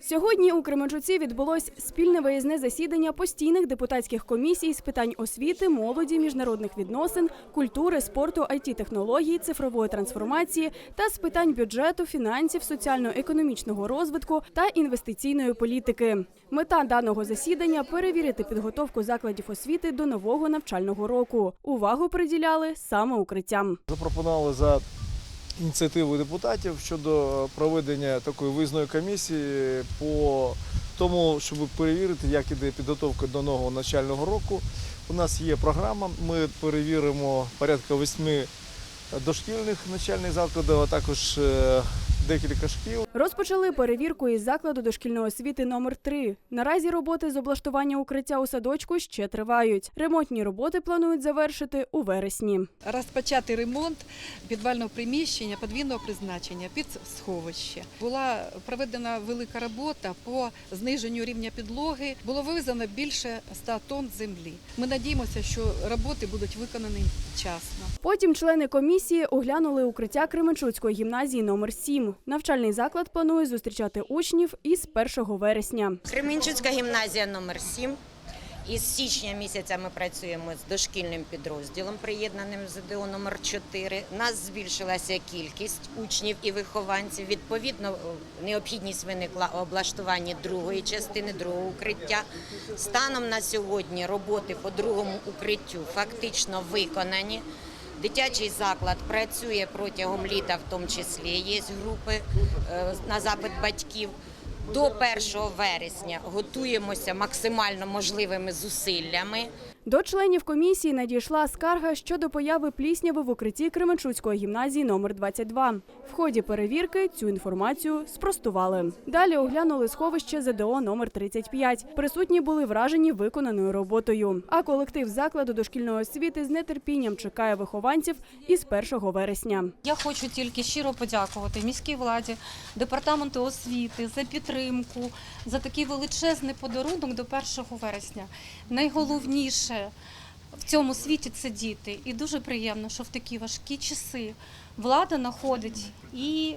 Сьогодні у Кременчуці відбулось спільне виїзне засідання постійних депутатських комісій з питань освіти, молоді, міжнародних відносин, культури, спорту, it технологій, цифрової трансформації та з питань бюджету, фінансів, соціально-економічного розвитку та інвестиційної політики. Мета даного засідання перевірити підготовку закладів освіти до нового навчального року. Увагу приділяли саме укриттям. Запропонували за ініціативою депутатів щодо проведення такої виїзної комісії по тому, щоб перевірити, як іде підготовка до нового навчального року. У нас є програма. Ми перевіримо порядка восьми дошкільних навчальних закладів, а також е, декілька шкіл. Розпочали перевірку із закладу дошкільної освіти номер 3 Наразі роботи з облаштування укриття у садочку ще тривають. Ремонтні роботи планують завершити у вересні. Розпочати ремонт підвального приміщення подвійного призначення під сховище. Була проведена велика робота по зниженню рівня підлоги. Було вивезено більше 100 тонн землі. Ми надіємося, що роботи будуть виконані вчасно. Потім члени комісії оглянули укриття Кременчуцької гімназії номер 7 Навчальний заклад планує зустрічати учнів із 1 вересня. Кременчуцька гімназія номер 7 Із січня місяця ми працюємо з дошкільним підрозділом, приєднаним ЗДО номер 4 Нас збільшилася кількість учнів і вихованців. Відповідно, необхідність виникла у облаштуванні другої частини, другого укриття. Станом на сьогодні роботи по другому укриттю фактично виконані. Дитячий заклад працює протягом літа, в тому числі є групи е, на запит батьків. До 1 вересня готуємося максимально можливими зусиллями. До членів комісії надійшла скарга щодо появи плісняви в укритті Кременчуцької гімназії номер 22 В ході перевірки цю інформацію спростували. Далі оглянули сховище ЗДО номер 35 Присутні були вражені виконаною роботою. А колектив закладу дошкільної освіти з нетерпінням чекає вихованців із 1 вересня. Я хочу тільки щиро подякувати міській владі, департаменту освіти за підтримку, за такий величезний подарунок до 1 вересня. Найголовніше в цьому світі це діти. І дуже приємно, що в такі важкі часи влада знаходить і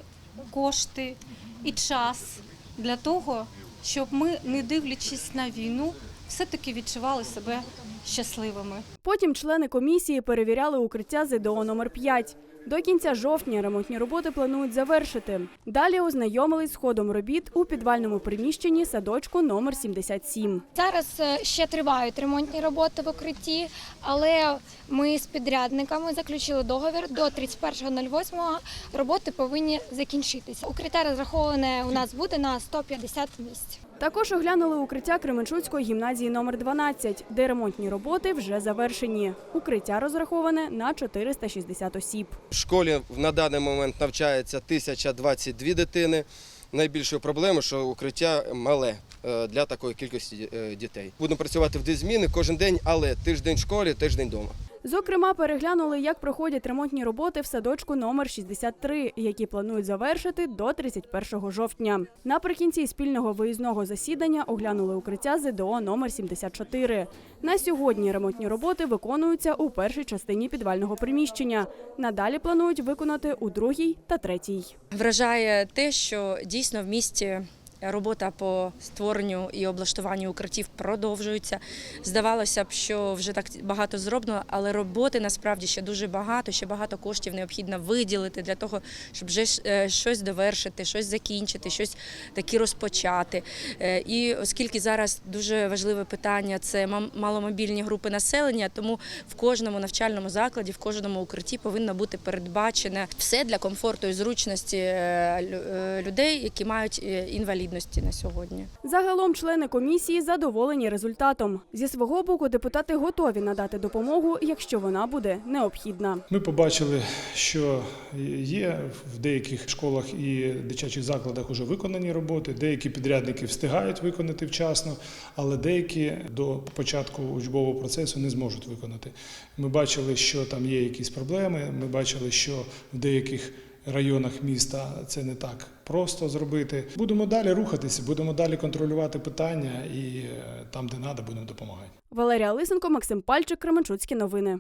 кошти, і час для того, щоб ми, не дивлячись на війну, все-таки відчували себе щасливими. Потім члени комісії перевіряли укриття ЗДО номер 5 До кінця жовтня ремонтні роботи планують завершити. Далі ознайомились з ходом робіт у підвальному приміщенні садочку номер 77. Зараз е, ще тривають ремонтні роботи в укритті, але ми з підрядниками заключили договір до 31.08 роботи повинні закінчитися. Укриття розраховане у нас буде на 150 місць. Також оглянули укриття Кременчуцької гімназії номер 12 де ремонтні роботи вже завершені. Укриття розраховане на 460 осіб. В школі на даний момент навчається 1022 дитини. Найбільшою проблемою, що укриття мале е, для такої кількості е, дітей. Будемо працювати в дві зміни кожен день, але тиждень в школі, тиждень вдома. Зокрема, переглянули, як проходять ремонтні роботи в садочку номер 63, які планують завершити до 31 жовтня. Наприкінці спільного виїзного засідання оглянули укриття ЗДО номер 74. На сьогодні ремонтні роботи виконуються у першій частині підвального приміщення. Надалі планують виконати у другій та третій. Вражає те, що дійсно в місті робота по створенню і облаштуванню укриттів продовжується. Здавалося б, що вже так багато зроблено, але роботи насправді ще дуже багато, ще багато коштів необхідно виділити для того, щоб вже е, щось довершити, щось закінчити, щось таки розпочати. Е, І оскільки зараз дуже важливе питання це маломобільні групи населення, тому в кожному навчальному закладі, в кожному укритті повинно бути передбачене все для комфорту і зручності е, лю- людей, які мають е, інвалідності на сьогодні. Загалом члени комісії задоволені результатом. Зі свого боку, депутати готові надати допомогу, якщо вона буде необхідна. Ми побачили, що є в деяких школах і дитячих закладах вже виконані роботи, деякі підрядники встигають виконати вчасно, але деякі до початку учбового процесу не зможуть виконати. Ми бачили, що там є якісь проблеми. Ми бачили, що в деяких районах міста це не так просто зробити. Будемо далі рухатися, будемо далі контролювати питання і е, там, де треба, будемо допомагати. Валерія Лисенко, Максим Пальчик, Кременчуцькі новини.